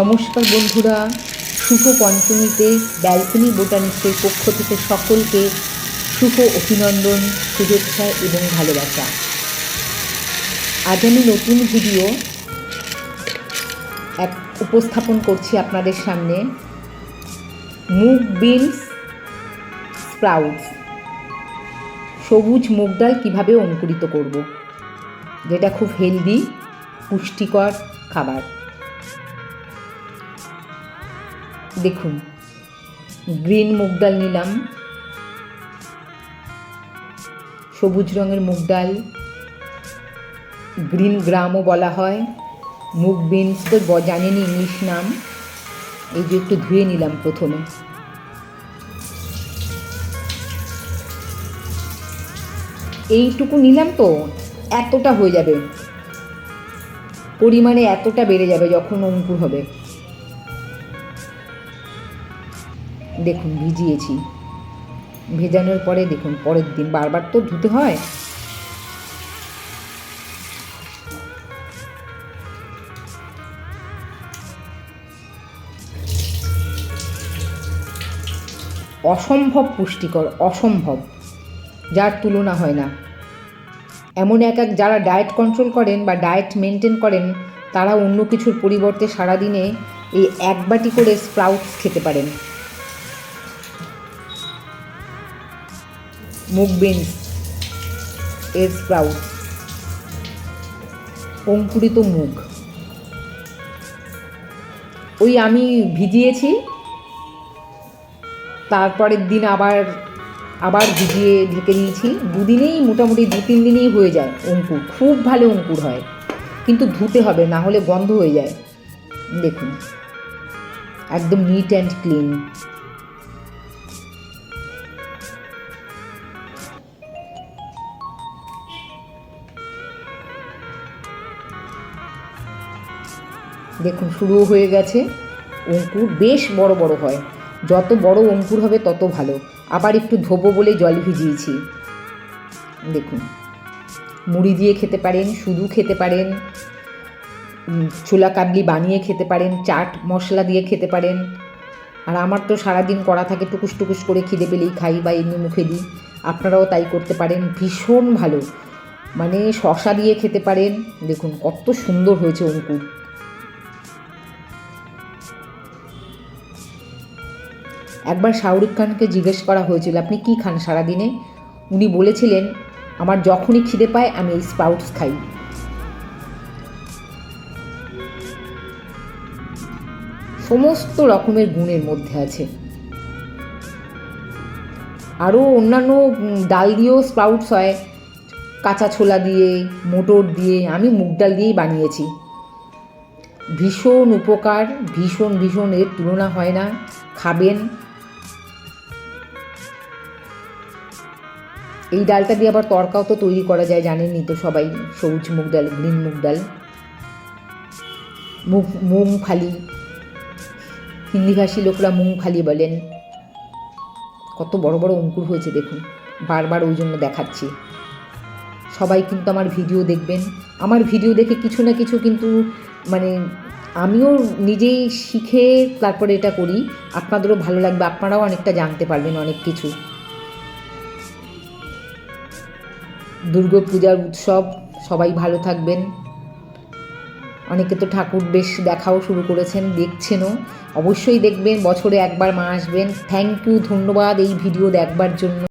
নমস্কার বন্ধুরা, শুভ পঞ্চমীতে ব্যালকনি বোটানিক্সের পক্ষ থেকে সকলকে শুভ অভিনন্দন, শুভেচ্ছা এবং ভালোবাসা। আজ আমি নতুন ভিডিও এক উপস্থাপন করছি আপনাদের সামনে। মুগ বিনস স্প্রাউটস। সবুজ মুগ ডাল কীভাবে অঙ্কুরিত করব? যেটা খুব হেলদি পুষ্টিকর খাবার। দেখুন, গ্রিন মুগ ডাল নিলাম, সবুজ রঙের মুগ ডাল, গ্রিন গ্রামও বলা হয়, মুগ বিনস তো জানেন ইংলিশ নাম, এই যে একটু ধুয়ে নিলাম প্রথমে। এইটুকু নিলাম তো, এতটা হয়ে যাবে, পরিমাণে এতটা বেড়ে যাবে যখন অঙ্কুর হবে। দেখুন, ভিজিয়েছি। ভেজানোর পরে দেখুন, পরের দিন বারবার তো ধুতে হয়। অসম্ভব পুষ্টিকর, অসম্ভব। যার তুলনা হয় না। এমন এক এক যারা ডায়েট কন্ট্রোল করেন বা ডায়েট মেনটেন করেন, তারা অন্য কিছুর পরিবর্তে সারাদিনে এই এক বাটি করে স্প্রাউটস খেতে পারেন। মুগ বিনস এর স্প্রাউট, অঙ্কুরিত মুগ। ওই আমি ভিজিয়েছি, তারপরের দিন আবার আবার ভিজিয়ে ঢেকে দিয়েছি। দুদিনেই মোটামুটি দু তিন দিনেই হয়ে যায় অঙ্কুর। খুব ভালো অঙ্কুর হয়। কিন্তু ধুতে হবে, না হলে বন্ধ হয়ে যায়। দেখুন। একদম নিট অ্যান্ড ক্লিন দেখুন, শুরুও হয়ে গেছে। অঙ্কুর বেশ বড় বড় হয়। যত বড় অঙ্কুর হবে, তত ভালো। আবার একটু ধোবো বলে জল ভিজিয়েছি। দেখুন, মুড়ি দিয়ে খেতে পারেন, শুধু খেতে পারেন ছোলা কাবলি বানিয়ে খেতে পারেন, চাট মশলা দিয়ে খেতে পারেন। আর আমার তো সারাদিন করা থাকে, টুকুস টুকুস করে খিদে পেলেই খাই বা এমনি মুখে দিই। আপনারাও তাই করতে পারেন, ভীষণ ভালো। মানে শশা দিয়ে খেতে পারেন। দেখুন, কত সুন্দর হয়েছে অঙ্কুর। একবার শাহরুখ খানকে জিজ্ঞেস করা হয়েছিল, আপনি কি খান সারাদিনে? উনি বলেছিলেন, আমার যখনই খিদে পায়, আমি এই স্প্রাউটস খাই। সমস্ত রকমের গুণের মধ্যে আছে। আরও অন্যান্য ডাল দিয়েও স্প্রাউটস হয়। কাঁচা ছোলা দিয়ে, মোটর দিয়ে, আমি মুগ ডাল দিয়েই বানিয়েছি। ভীষণ উপকার, ভীষণ ভীষণ, এর তুলনা হয় না। খাবেন এই ডালটা দিয়ে আবার তরকাও তো তৈরি করা যায় জানেনই তো সবাই? সবুজ মুগ ডাল, গ্রিন মুগ ডাল। মুগ মুংফালি হিন্দিভাষী লোকরা মুংফালি বলেন। কত বড় বড় অঙ্কুর হয়েছে দেখুন, বারবার ওই জন্য দেখাচ্ছি। সবাই কিন্তু আমার ভিডিও দেখবেন। আমার ভিডিও দেখে কিছু না কিছু কিন্তু মানে আমিও নিজেই শিখে তারপরে এটা করি। আপনাদেরও ভালো লাগবে, আপনারাও অনেকটা জানতে পারবেন অনেক কিছু। দুর্গা পূজার উৎসব, সবাই ভালো থাকবেন। অনেকে তো ঠাকুর বেশ দেখাও শুরু করেছেন, দেখছেনও। অবশ্যই দেখবেন, বছরে একবার মা আসবেন। থ্যাংক ইউ ধন্যবাদ এই ভিডিও দেখবার জন্য।